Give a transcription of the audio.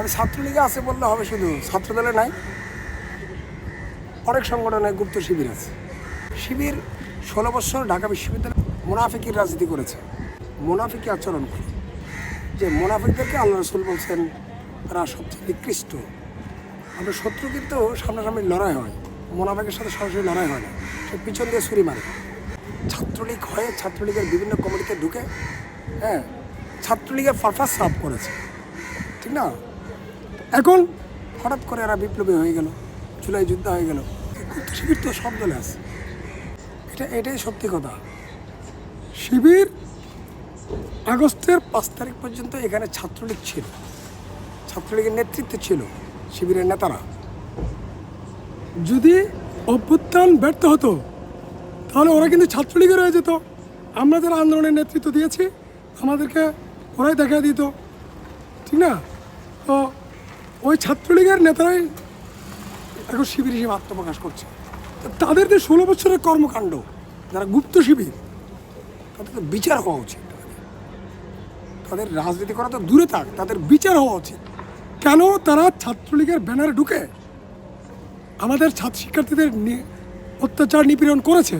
আমি ছাত্রলীগে আছে বললে হবে শুধু, ছাত্রদলে নাই। অনেক সংগঠনে গুপ্ত শিবির আছে। শিবির ষোলো বছর ঢাকা বিশ্ববিদ্যালয়ে মোনাফিকির রাজনীতি করেছে। মোনাফিকি আচরণ করে। যে মোনাফিকদেরকে আল্লাহ রসুল বলছেন, তারা সবচেয়ে নিকৃষ্ট। আমাদের শত্রু কিন্তু সামনাসামনি লড়াই হয়। মোনাফিকের সাথে সরাসরি লড়াই হয় না। সে পিছন দিয়ে ছুরি মারে। ছাত্রলীগ হয়ে ছাত্রলীগের বিভিন্ন কমিটিতে ঢুকে হ্যাঁ ছাত্রলীগের পারপাস সাফ করেছে। ঠিক না? এখন হঠাৎ করে এরা বিপ্লবী হয়ে গেল জুলাই যুদ্ধ হয়ে গেল। শিবির তো সব দলে আছে। এটা, এটাই সত্যি কথা। শিবির আগস্টের পাঁচ তারিখ পর্যন্ত এখানে ছাত্রলীগ ছিল। ছাত্রলীগের নেতৃত্বে ছিল শিবিরের নেতারা। যদি অভ্যুত্থান ব্যর্থ হতো, তাহলে ওরা কিন্তু ছাত্রলীগের রয়ে যেত। আমরা যারা আন্দোলনের নেতৃত্ব দিয়েছি, আমাদেরকে ওরাই দেখা দিত। ঠিক না? তো ওই ছাত্রলীগের নেতারাই এখন শিবির হিসেবে আত্মপ্রকাশ করছে। তাদের যে ষোলো বছরের কর্মকাণ্ড, যারা গুপ্ত শিবির, তাদের তো বিচার হওয়া উচিত। তাদের রাজনীতি করা তো দূরে থাক, তাদের বিচার হওয়া উচিত। কেন তারা ছাত্রলীগের ব্যানারে ঢুকে আমাদের ছাত্র শিক্ষার্থীদের অত্যাচার নিপীড়ন করেছে?